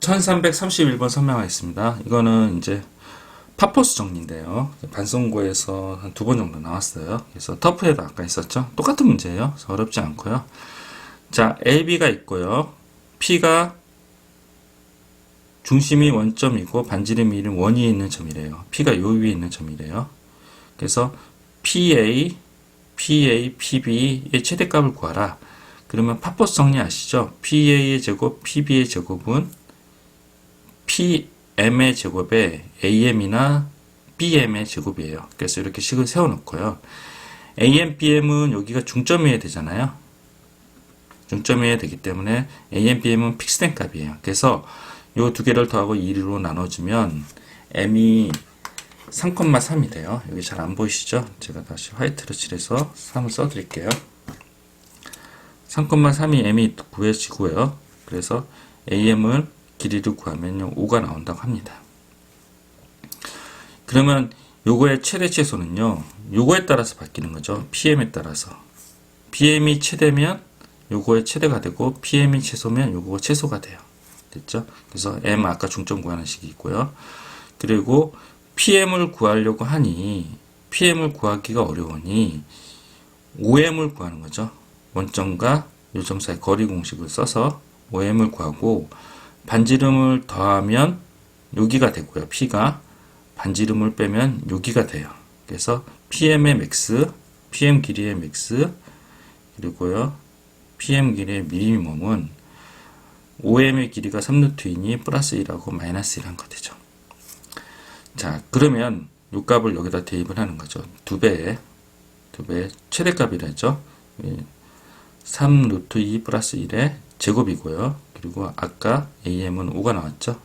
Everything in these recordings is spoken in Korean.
1331번 설명하겠습니다. 이거는 이제 파포스 정리인데요. 반송고에서 한 두 번 정도 나왔어요. 그래서 터프에도 아까 있었죠. 똑같은 문제예요. 어렵지 않고요. 자, AB가 있고요. P가 중심이 원점이고 반지름이 원위에 있는 점이래요. P가 요 위에 있는 점이래요. 그래서 PA, PA, PB의 최대값을 구하라. 그러면 파포스 정리 아시죠? PA의 제곱, PB의 제곱은 PM의 제곱에 AM이나 BM의 제곱이에요. 그래서 이렇게 식을 세워놓고요. AM, BM은 여기가 중점이어야 되잖아요. 중점이어야 되기 때문에 AM, BM은 픽스된 값이에요. 그래서 요두 개를 더하고 2로 나눠주면 M이 3,3이 돼요. 여기 잘 안 보이시죠? 제가 다시 화이트로 칠해서 3을 써드릴게요. 3,3이 M이 구해지고요. 그래서 AM을 길이를 구하면 5가 나온다고 합니다. 그러면 요거의 최대 최소는요. 요거에 따라서 바뀌는 거죠. PM에 따라서. PM이 최대면 요거의 최대가 되고 PM이 최소면 요거가 최소가 돼요. 됐죠? 그래서 M 아까 중점 구하는 식이 있고요. 그리고 PM을 구하려고 하니 PM을 구하기가 어려우니 OM을 구하는 거죠. 원점과 요점 사이 거리 공식을 써서 OM을 구하고 반지름을 더하면 여기가 되고요. P가 반지름을 빼면 여기가 돼요. 그래서 PM의 맥스, PM 길이의 맥스, 그리고요. PM 길이의 미니멈은 OM의 길이가 3루트이니 플러스 1하고 마이너스 1한 거 되죠. 자, 그러면 요 값을 여기다 대입을 하는 거죠. 두 배에, 두 배의 최대값이라죠. 3루트 2 플러스 1의 제곱이고요. 그리고 아까 AM은 5가 나왔죠.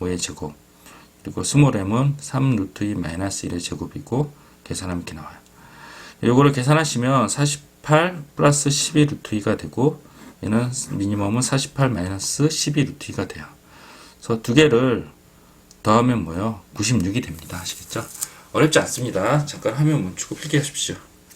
5의 제곱. 그리고 스몰 m은 3 루트 2 마이너스 1의 제곱이고 계산하면 이렇게 나와요. 요거를 계산하시면 48 플러스 12 루트 2가 되고 얘는 미니멈은 48 마이너스 12 루트 2가 돼요. 그래서 두 개를 더하면 뭐요? 96이 됩니다. 아시겠죠? 어렵지 않습니다. 잠깐 화면 멈추고 필기 하십시오.